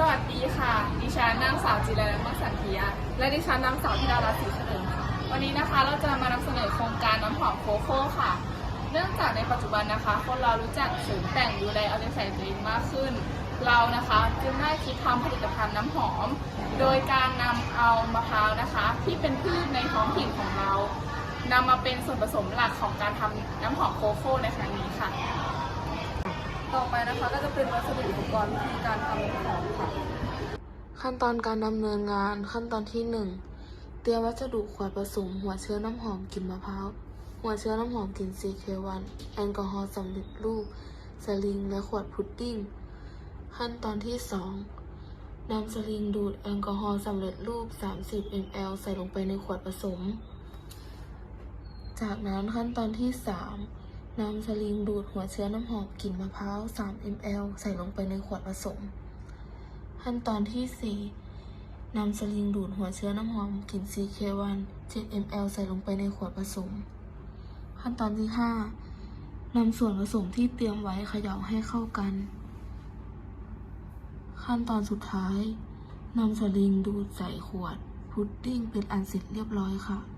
สวัสดีค่ะ ดิฉันนางสาวจิรนันท์มังสันเทียและดิฉันนางสาวธิดารัตน์ศรีเฉลิมค่ะ วันนี้นะคะเราจะมานำเสนอโครงการน้ำหอมโคโค่ค่ะ เนื่องจากในปัจจุบันนะคะ คนเรารู้จักสริมแต่งดูแลเอาใจใส่ตัวเองมากขึ้น เรานะคะจึงได้คิดทำผลิตภัณฑ์น้ำหอม โดยการนำเอามะพร้าวนะคะ ที่เป็นพืชในท้องถิ่นของเรานำมาเป็นส่วนผสมหลักของการทำน้ำหอมโคโค่ในครั้งนี้ค่ะ ต่อไปนะคะก็จะเป็นวัสดุอุปกรณ์วิธีการทำน้ำหอมค่ะ ขั้นตอนการดำเนินงานขั้นตอนที่ 1 เตรียมวัสดุขวดผสม หัวเชื้อน้ำหอมกลิ่นมะพร้าวหัวเชื้อน้ำหอมกลิ่น CK1 แอลกอฮอล์สำเร็จรูป สลิง และขวดพุดดิ้ง ขั้นตอนที่ 2นำสลิงดูดแอลกอฮอล์สำเร็จรูป 30 ml ใส่ลงไปในขวดผสม จากนั้นขั้นตอนที่ 3 นำสลิงดูดหัวเชื้อน้ำหอมกลิ่นมะพร้าว 3 ml ใส่ลงไปในขวดผสม ขั้นตอนที่ 4นำสลิงดูดหัวเชื้อน้ำหอมกลิ่น CK1 7 ml ใส่ลงไปในขวดผสม ขั้นตอนที่ 5นำส่วนผสมที่เตรียมไว้เขย่าให้เข้ากัน ขั้นตอนสุดท้ายนำสลิงดูดใส่ขวดพุดดิ้งเป็นอันเสร็จเรียบร้อยค่ะ